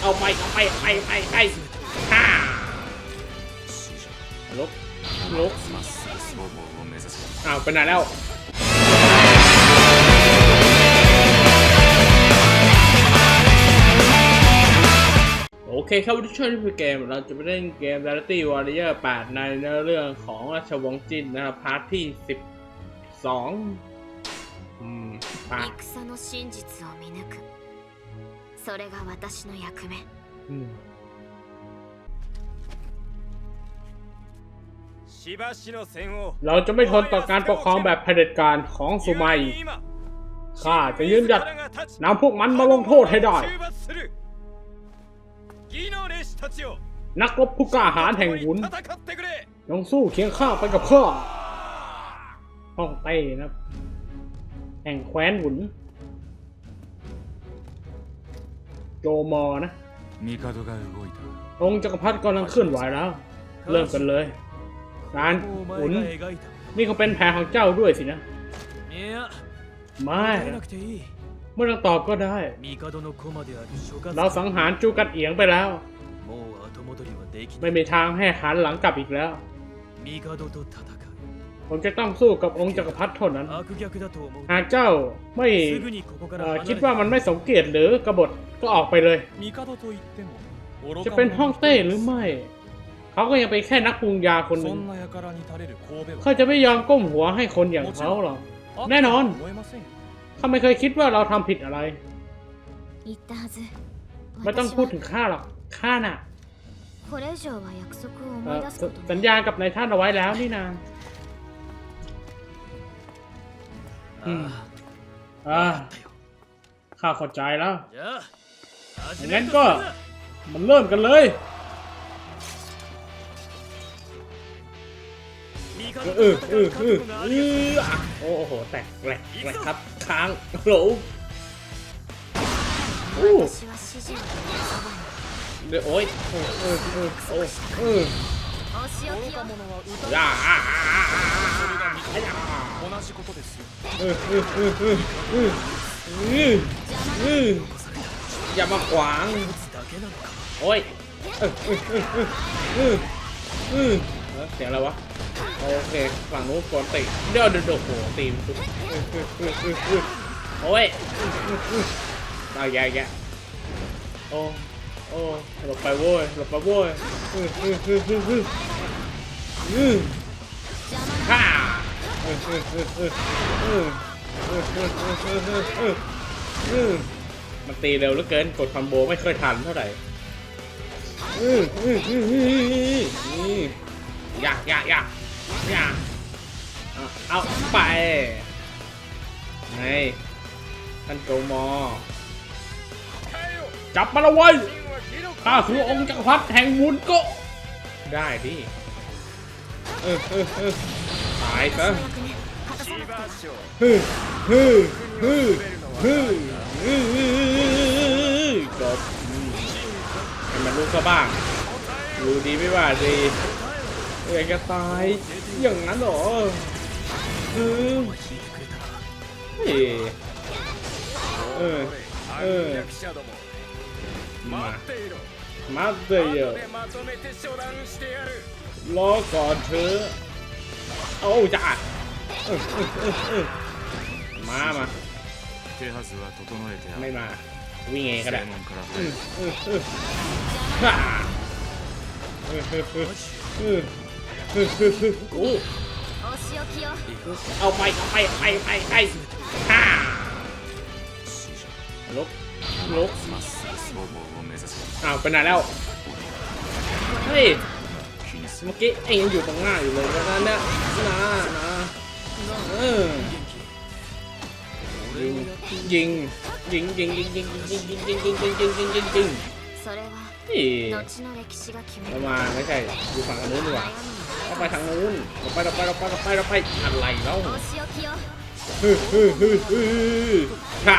เอาไปเอาไปไปไปไปฮ่าลบลบอ้าวไปไหนแล้วโอเคครับทุกช่วงที่เป็เกม เราจะไปเล่นเกม Reality Warrior 8 ในเรื่องของราชวงศ์จินนะครับ พาร์ทที่ 12อืมปา それが私の役目 อืม しばしの戦を เราจะไม่ทนต่อการปกครองแบบเผด็จการของสุมาอีก ข้าจะยืนหยัดนำพวกมันมาลงโทษให้ได้ 義の烈士たちよ นักรบผู้กล้าหาญแห่งหุน 戦ってくれ จงสู้เคียงข้างไปกับข้าห้องเต้นะครับ แห่งแคว้นหุน โจมอนะองค์จักรพรรดิกำลังเคลื่อนไหวแล้ว เริ่มกันเลยการขุนนี่เขาเป็นแผนของเจ้าด้วยสินะ ไม่ไม่ต้องตอบก็ได้ เราสังหารจูกัดเอียงไปแล้ว ไม่มีทางให้หันหลังกลับอีกแล้ว ผมจะต้องสู้กับองค์จักรพรรดิเท่านั้น หากเจ้าไม่คิดว่ามันไม่สมเกียรติหรือกบฏก็ออกไปเลย จะเป็นห้องเต้หรือไม่ เขาก็ยังเป็นแค่นักปรุงยาคนหนึ่งเขาจะไม่ยอมก้มหัวให้คนอย่างเขาหรอก แน่นอน เขาไม่เคยคิดว่าเราทำผิดอะไร ไม่ต้องพูดถึงข้าหรอก ข้าน่ะสัญญากับนายท่านเอาไว้แล้วนี่นาะ อ่าข้าเข้าใจแล้วงั้นก็มันเริ่มกันเลยเออเออเออเออโอ้โห แตกแหลกแหลกครับ ค้างโหลโอ้เดี๋ยวโอ้ยโอ้เออเออโอ้เออ อย่ามาขวาง โอ้ยเสียงอะไรวะ โอเค ฝั่งนู้นกวนตีเดี๋ยวเดี๋ยวโหตีมโอ้ยเอาแย่แย่โอ้ โอ้หลบไปโว้ยหลบไปโว้ยเออเออเออเออเออเออฮ่าเออเออเออเออเออเออเออเออเออเออเออเออมันตีเร็วเหลือเกินกดคอมโบไม่ค่อยทันเท่าไหร่อืออืออืออืออืออยากยากยากยากเอาไปไงท่านโจมอจับมันเอาไว้ ข้าคือองค์จักรพรรดิแห่งมุนโกได้ดิเออเออตายซะฮึฮึฮึฮึฮึจบให้มันรู้ซะบ้างรู้ดีไม่ว่าดีเอ้ยก็ตายอย่างนั้นหรอฮึเฮ้ยเออเออมา มาเตยรอก่อนเธอโอ้จ้ามามาไม่มาวิ่งเองก็ได้เอาไปเอาไปไปไปไปฮ่าลบลบ อ้าวไปไหนแล้ว เฮ้ย เมื่อกี้เองยังอยู่ตรงหน้าอยู่เลยนะเนี่ยนะนะเออยิงยิงยิงยิงยิงยิงยิงยิงยิงยิงยิงยิงยิงยิงยิงประมาณไม่ใช่อยู่ฝั่งนู้นดีกว่าเราไปทางนู้นเราไปเราไปเราไปเราไปเราไปอะไรแล้วฮึฮึฮึฮึฮ่า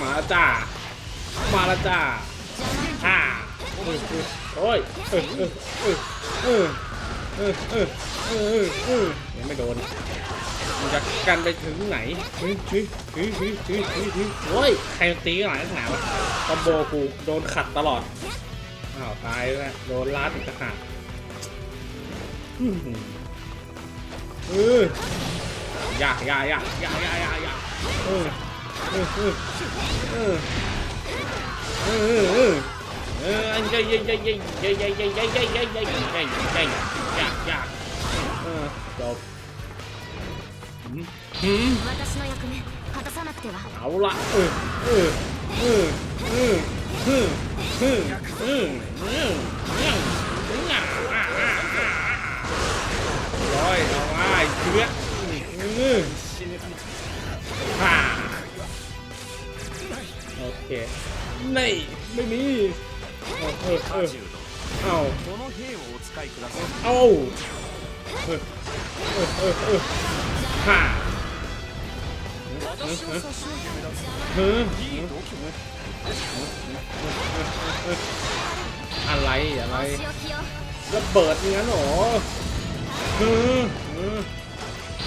มาล้วจ้า มาล้วจ้าฮ่าเออเออโอ้ยเออเออเออเออเออเออเออเออยังไม่โดนมันจะกันไปถึงไหนฮ้ยเฮ้ยเฮ้ยเฮ้ยเฮ้ยเฮ้ยเฮ้ยโอ้ยใครตีกันหลายขนาดวะคอมโบกูโดนขัดตลอดอ้าวตายแล้วโดนล้าดอีกต่างหากเออ อย่าอย่าอย่าอย่าอย่าอย่าอย่าเออเออเออเออเออเอออันใหญ่ใหญ่ใหญ่ใหญ่ใหญ่ใหญ่ใหญ่ใหญ่ใหญ่ใหญ่ใหญ่ใหญ่ใหญ่ยากยากเออจบหืมเอาละเออเออเออเออเออเออเออเออเออร้อยเอาไว้เชื้อ โอเคไม่ไม่มีเออเออเอาเอาเออเอออฮ่าอะไรอะไรระเบิดงั้นหรอ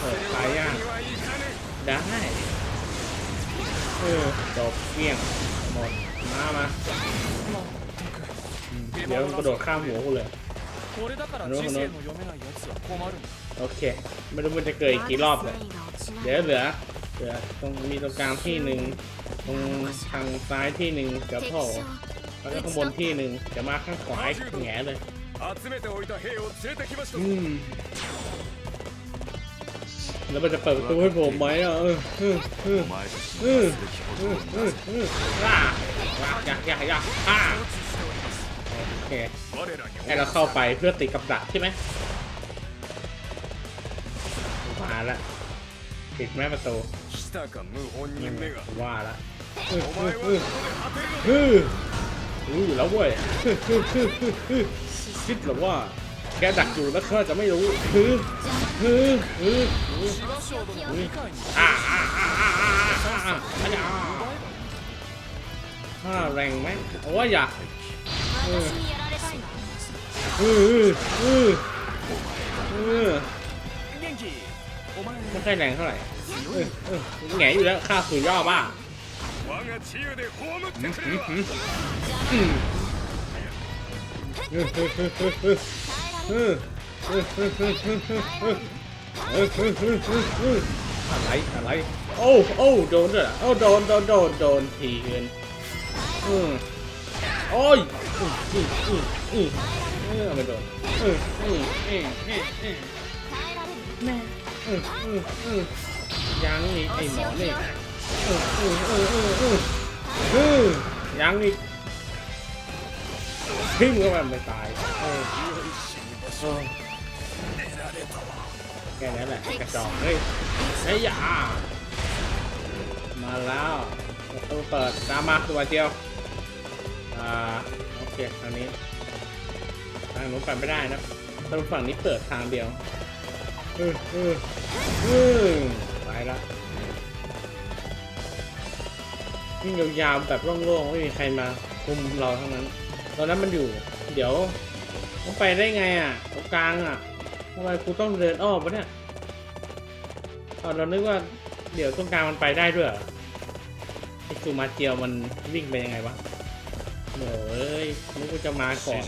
เปิดตายย่างได้เออจบเกลี้ยงหมดมามาอืมเดี๋ยวมันกระโดดข้ามหัวกูเลย これだから知性の読めない奴は困るんだ โอเค ไม่รู้มันจะเกิดอีกกี่รอบเลย 繊維が落ちない เดี๋ยวเหลือเหลือตรงมีตรงกลางที่หนึ่งตรงทางซ้ายที่หนึ่งเดี๋ยว 敵 โผล่ 将 แล้วก็ข้างบนที่หนึ่งเดี๋ยวมาข้างขวาอีกแง่เลย 集めておいた兵を連れてきました อืม แล้วมันจะเปิดประตูให้ผมไหมอะเออเออเออเออเออเออเออว้าว้าอยากอยากอยากอ่าโอเคให้เราเข้าไปเพื่อติดกับดักใช่ไหมมาละติดแม่ประตูว่าละเออเออเออเออรู้ออยู่แล้วเว้ยคิดหรือว่าแกดักอยู่แล้วข้าจะไม่รู้คือ ห้าแรงไหมโอ้ยอยากไม่ค่อยแรงเท่าไหร่แง่อยู่แล้วข้าสุดยอดบ้าอ อะไรอะไรโอ้โอ้โดนด้วยโอ้โดนโดนโดนโดนทีเกินอืมโอ้ยอืมอืมอืมอืมอืมไม่โดนอืมอือืมอือืมแอืมอืยังนี่ไอหมอนี่อืมอืมอืมอืมอืมอืมยังนี่ทิ้งเข้าไปไม่ตายเออ แค่นั้นแหละกระจอกเฮ้ยไอ้ยามาแล้วประตูเปิดตามมาตัวเดียวอ่าโอเคทางนี้ทางนู้นไปไม่ได้นะทางฝั่งนี้เปิดทางเดียวเออเออเออไปละวิ่งยาวๆแบบโล่งๆไม่มีใครมาคุมเราทั้งนั้น ตอนนั้นมันอยู่ เดี๋ยวมันไปได้ไงอะตรงกลางอะ ทำไมกูต้องเดินอ้อมวะเนี่ยตอนเรานึกว่าเดี๋ยวต้องการมันไปได้ด้วยไอซูมาเจียวมันวิ่งไปยังไงวะเหนื่อยนึกว่าจะมาก่อน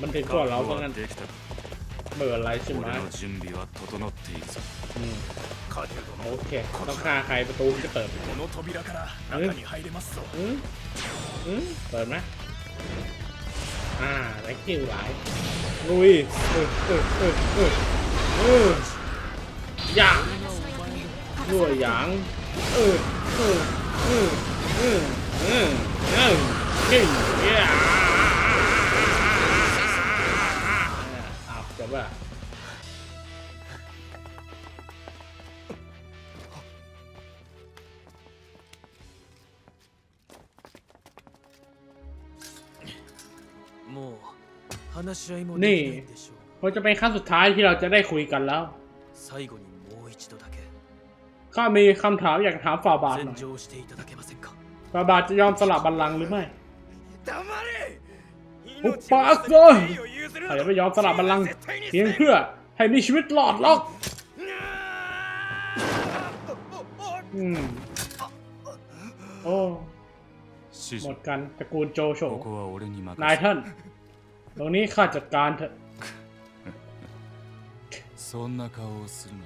มันถึงก่อนเราเพราะงั้นเบื่ออะไรใช่ไหมโอเคต้องฆ่าใครประตูจะเปิดอืมอืมเปิดไหม อ่าไรคิวหลายลุยเออเออเออเออเอออย่าด้วยหยางเออเออเออเออเออเออนี่อย่าอ้าวจบอะもう นี่มัาจะเป็นครั้งสุดท้ายที่เราจะได้คุยกันแล้วข้ามีคำถามอยากถามฝ่าบาทหน่อยฝ่าบาทจะยอมสลับบัลลังก์หรือไม่อุปากเลยข้าจะไม่ยอมสลับบัลลังก์เพียงเพื่อให้มีชีวิตหลอดล็อกอืมโอ้หมดกันตระกูลโจโฉนายท่าน ตรงนี้ข้าจัดการเถอะ そんな顔をするな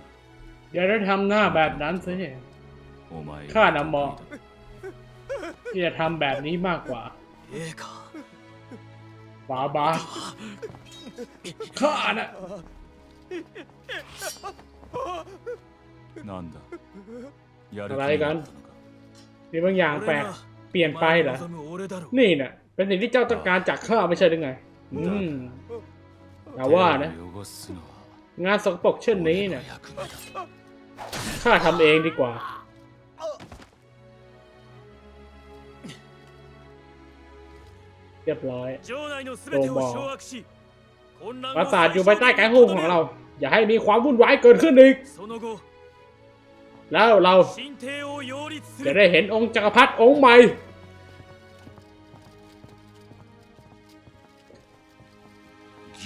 อย่าได้ทำหน้าแบบนั้นสิ お前 ข้าน่ะเหมาะที่จะทำแบบนี้มากกว่า ええか บาบาข้าน่ะ なんだやる気อะไรกัน になったのか มีบางอย่างแปลก เปลี่ยนไปเหรอ お前の望む俺だろう นี่น่ะ เป็นสิ่งที่เจ้าต้องการจากข้าไม่ใช่หรือไง อืแต่ว่านะ งานสกปรกเช่นนี้เนะข้าทำเองดีกว่า เรียบร้อยโรงบอปราสาทอยู่ภายใต้การควบของเรา อย่าให้มีความวุ่นวายเกิดขึ้นอีก แล้วเราจะได้เห็นองค์จักรพรรดิองค์ใหม่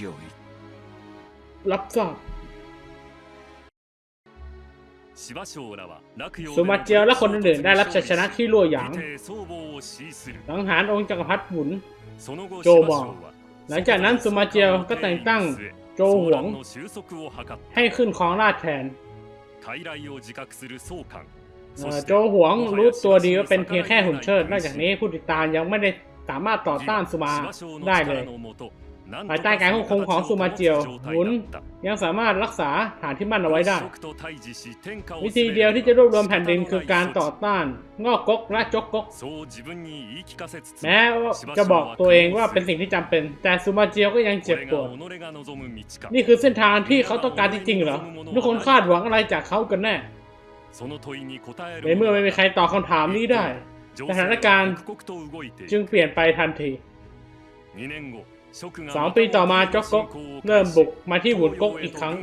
เยี่ยวอีกรับทรสมาเจียวและคนอื่นๆได้รับชัยชนะที่รั่วหยางสังหารองค์จักรพรรดิหมุน โจบอก หลังจากนั้นสุมาเจียวก็แต่งตั้งโจหวง ให้ขึ้นครองราชแทนโจหวงรู้ตัวดีว่าเป็นเพียงแค่หุ่นเชิด นอกจากนี้ผู้ติดตามยังไม่ได้สามารถต่อต้านสุมาได้เลย ภายใต้การควบคุมของซูมาเจียวหมุนยังสามารถรักษาฐานที่มั่นเอาไว้ได้ วิธีเดียวที่จะรวบรวมแผ่นดินคือการต่อต้านงอกก๊กและจกก๊กแม้ว่าจะบอกตัวเองว่าเป็นสิ่งที่จำเป็น แต่ซูมาเจียวก็ยังเจ็บปวดนี่คือเส้นทางที่เขาต้องการจริงๆเหรอทุกคนคาดหวังอะไรจากเขากันแน่ในเมื่อไม่มีใครตอบคำถามนี้ได้ สถานการณ์จึงเปลี่ยนไปทันที สองปีต่อมาจ็อกก๊กเริ่เริ่มมบุบุกกมามาที่ที่หหวุวุนนก๊ก๊กกอีอีกกคครั้รั้งง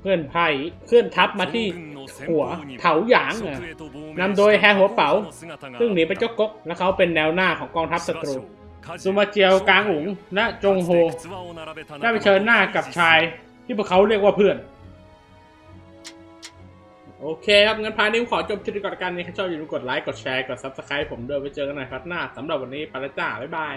เคลื่อนไพ่เคลื่อนทัพมามาที่ที่หัหัววเถาเถาหหยายางงอะนำนำโดโดยยแฮแฮหัหัววเป๋าเป๋า ซึ่ซึ่งงหหนีนีไปไปจจกกก๊ก๊กกและและเขาเขาเป็เป็นนแนแนววหหน้าน้าขขอองงกกอองงทัทัพพศัศัตตรูรูซูซูมามาเจีเจียยววกกลาลางงอุ๋อุ๋งงและและจจงงโฮโฮได้ได้ไปไปเชิเชิญญหหน้าน้ากักับบชาชายยที่พวกเขาเรียกว่าเพื่อน โอเคครับงั้นพาร์ทนี้ผมขอจบคลิปก่อนละกันนี่ถ้าชอบอย่าลืมกดไลค์กดแชร์กด subscribe ผมด้วยไว้เจอกันใหม่พาร์ทหน้าสำหรับวันนี้ไปและจ้า บ๊ายบาย